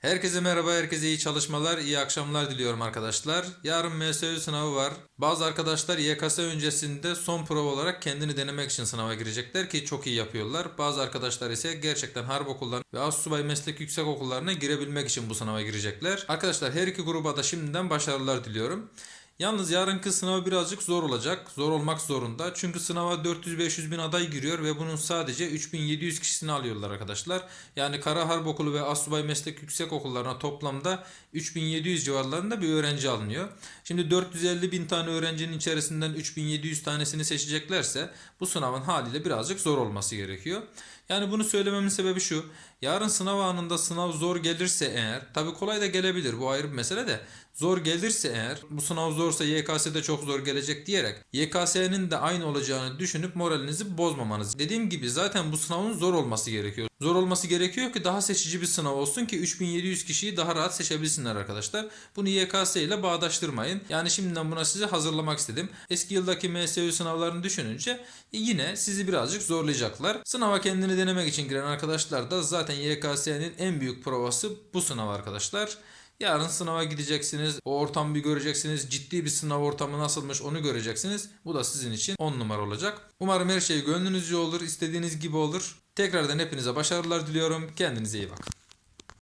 Herkese merhaba, herkese iyi çalışmalar, iyi akşamlar diliyorum arkadaşlar. Yarın MSÜ sınavı var. Bazı arkadaşlar YKS öncesinde son prova olarak kendini denemek için sınava girecekler ki çok iyi yapıyorlar. Bazı arkadaşlar ise gerçekten harp okullarına ve astsubay meslek yüksek okullarına girebilmek için bu sınava girecekler. Arkadaşlar her iki gruba da şimdiden başarılar diliyorum. Yalnız yarınki sınav birazcık zor olacak. Zor olmak zorunda. Çünkü sınava 400-500 bin aday giriyor ve bunun sadece 3700 kişisini alıyorlar arkadaşlar. Yani Kara Harp Okulu ve Asubay Meslek Yüksek Okullarına toplamda 3700 civarlarında bir öğrenci alınıyor. Şimdi 450 bin tane öğrencinin içerisinden 3700 tanesini seçeceklerse bu sınavın haliyle birazcık zor olması gerekiyor. Yani bunu söylememin sebebi şu. Yarın sınav anında sınav zor gelirse eğer, tabii kolay da gelebilir bu ayrı bir mesele de. Zor gelirse eğer, bu sınav zorsa YKS'de çok zor gelecek diyerek YKS'nin de aynı olacağını düşünüp moralinizi bozmamanız. Dediğim gibi zaten bu sınavın zor olması gerekiyor. Zor olması gerekiyor ki daha seçici bir sınav olsun ki 3700 kişiyi daha rahat seçebilsinler arkadaşlar. Bunu YKS ile bağdaştırmayın. Yani şimdiden buna sizi hazırlamak istedim. Eski yıldaki MSÜ sınavlarını düşününce yine sizi birazcık zorlayacaklar. Sınava kendini denemek için giren arkadaşlar da zaten YKS'nin en büyük provası bu sınav arkadaşlar. Yarın sınava gideceksiniz. O ortamı bir göreceksiniz. Ciddi bir sınav ortamı nasılmış onu göreceksiniz. Bu da sizin için 10 numara olacak. Umarım her şey gönlünüzce olur. istediğiniz gibi olur. Tekrardan hepinize başarılar diliyorum. Kendinize iyi bakın.